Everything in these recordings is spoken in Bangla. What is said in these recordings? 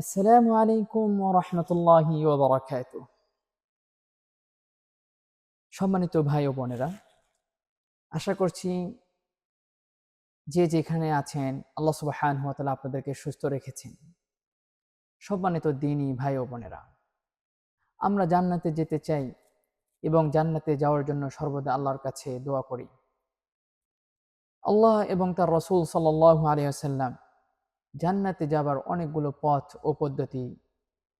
আসসালামু আলাইকুম ওরহমতুল্লাহি ওবরাকাত সম্মানিত ভাই ও বোনেরা, আশা করছি যে যেখানে আছেন আল্লাহ সুবাহান হাতালা আপনাদেরকে সুস্থ রেখেছেন। সম্মানিত দিনই ভাই ও বোনেরা, আমরা জান্নাতে যেতে চাই এবং জান্নাতে যাওয়ার জন্য সর্বদা আল্লাহর কাছে দোয়া করি। আল্লাহ এবং তার রসুল সাল্লাহ আলিয়াল্লাম জান্নাতে যাবার অনেকগুলো পথ ও পদ্ধতি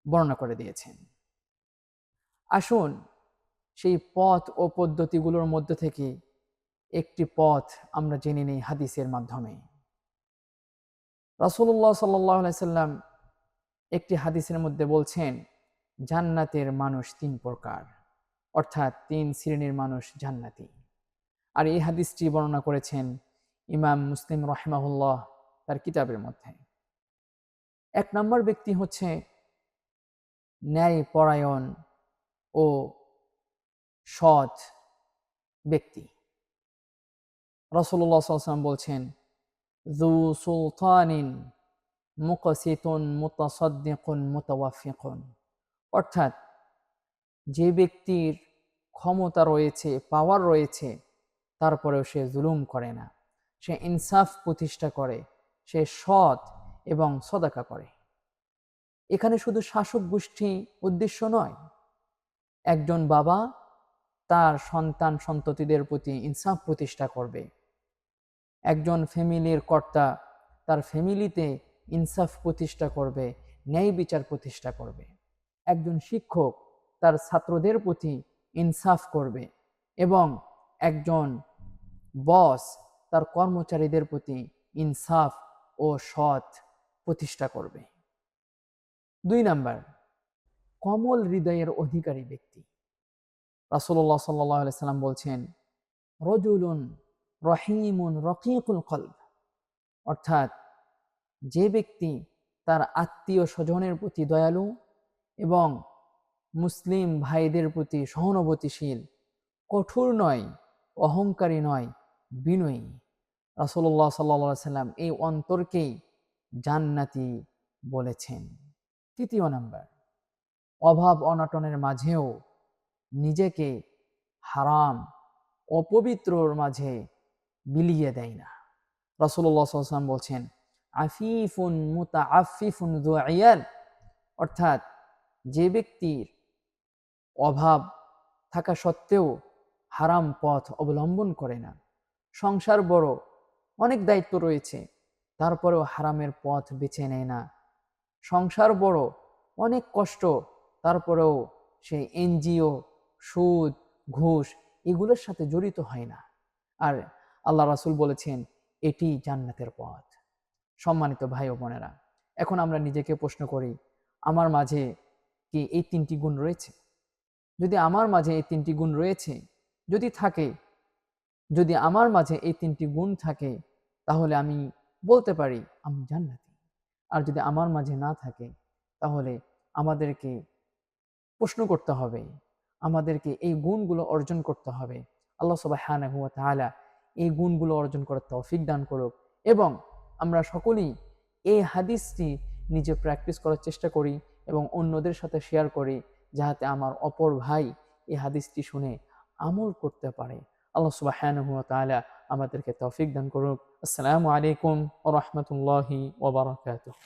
বর্ণনা করে দিয়েছেন। আসুন সেই পথ ও পদ্ধতিগুলোর মধ্য থেকে একটি পথ আমরা জেনে নিই হাদিসের মাধ্যমে। রাসুল্লাহ সাল্লাম একটি হাদিসের মধ্যে বলছেন, জান্নাতের মানুষ তিন প্রকার, অর্থাৎ তিন শ্রেণির মানুষ জান্নাতি। আর এই হাদিসটি বর্ণনা করেছেন ইমাম মুসলিম রহমাহুল্লাহ তার কিতাবের মধ্যে। এক নম্বর ব্যক্তি হচ্ছে ন্যায় পরায়ণ ও সৎ ব্যক্তি। রসল্লা বলছেন জু সুলতানিন মুকসিতুন মুতাসদ্দিকুন মুতাওয়াফিকুন। অর্থাৎ যে ব্যক্তির ক্ষমতা রয়েছে পাওয়ার রয়েছে, তারপরেও সে জুলুম করে না। সে ইনসাফ প্রতিষ্ঠা করে সে সৎ এবং সদাকা করে। এখানে শুধু শাসক গোষ্ঠী উদ্দেশ্য নয়, একজন বাবা তার সন্তান সন্ততিদের প্রতি ইনসাফ প্রতিষ্ঠা করবে। একজন ফ্যামিলির কর্তা তার ফ্যামিলিতে ইনসাফ প্রতিষ্ঠা করবে, ন্যায় বিচার প্রতিষ্ঠা করবে। একজন শিক্ষক তার ছাত্রদের প্রতি ইনসাফ করবে এবং একজন বস তার কর্মচারীদের প্রতি ইনসাফ ও সৎ প্রতিষ্ঠা করবে। দুই নাম্বার, কমল হৃদয়ের অধিকারী ব্যক্তি। রাসুল্লাহ সাল্লাহ সাল্লাম বলছেন, রজুলুন রহিমুন রকিকুল কলব। অর্থাৎ যে ব্যক্তি তার আত্মীয় স্বজনের প্রতি দয়ালু এবং মুসলিম ভাইদের প্রতি সহানুভূতিশীল, কঠোর নয়, অহংকারী নয়, বিনয়ী। রাসুল্লাহ সাল্লা সাল্লাম এই অন্তরকেই জান্নাতি বলেছেন। তৃতীয় নাম্বার, অভাব অনাটনের মাঝেও নিজেকে হারাম, অপবিত্রর মাঝে বিলিয়ে দেয় না। রসুল্লাহ সাল্লাম বলছেন, আফিফুন মুতা আফিফুন দুয়াইয়াল অর্থাৎ যে ব্যক্তির অভাব থাকা সত্ত্বেও হারাম পথ অবলম্বন করে না। সংসার বড় অনেক দায়িত্ব রয়েছে, তারপরেও হারামের পথ বেছে নেয় না। সংসার বড়, অনেক কষ্ট, তারপরেও সে এনজিও, সুদ, ঘুষ এগুলোর সাথে জড়িত হয় না। আর আল্লাহ রাসুল বলেছেন, এটি জান্নাতের পথ। সম্মানিত ভাই ও বোনেরা, এখন আমরা নিজেকে প্রশ্ন করি, আমার মাঝে কি এই তিনটি গুণ রয়েছে? যদি আমার মাঝে এই তিনটি গুণ রয়েছে, যদি থাকে যদি আমার মাঝে এই তিনটি গুণ থাকে, তাহলে আমি বলতে পারি আমি জান্নাতি। আর যদি আমার মাঝে না থাকে, তাহলে আমাদেরকে প্রশ্ন করতে হবে, আমাদেরকে এই গুণগুলো অর্জন করতে হবে। আল্লাহ সবাই হুয়া তাহলা এই গুণগুলো অর্জন করার তৌফিক দান করুক এবং আমরা সকলেই এই হাদিসটি নিজে প্র্যাকটিস করার চেষ্টা করি এবং অন্যদের সাথে শেয়ার করি, যাহাতে আমার অপর ভাই এই হাদিসটি শুনে আমল করতে পারে। আল্লাহ সুবাহ আমাদেরকে তৌফিক দান করুক আসসালামু আলাইকুম ও রহমতুল্লাহি ওবরাকাতুহ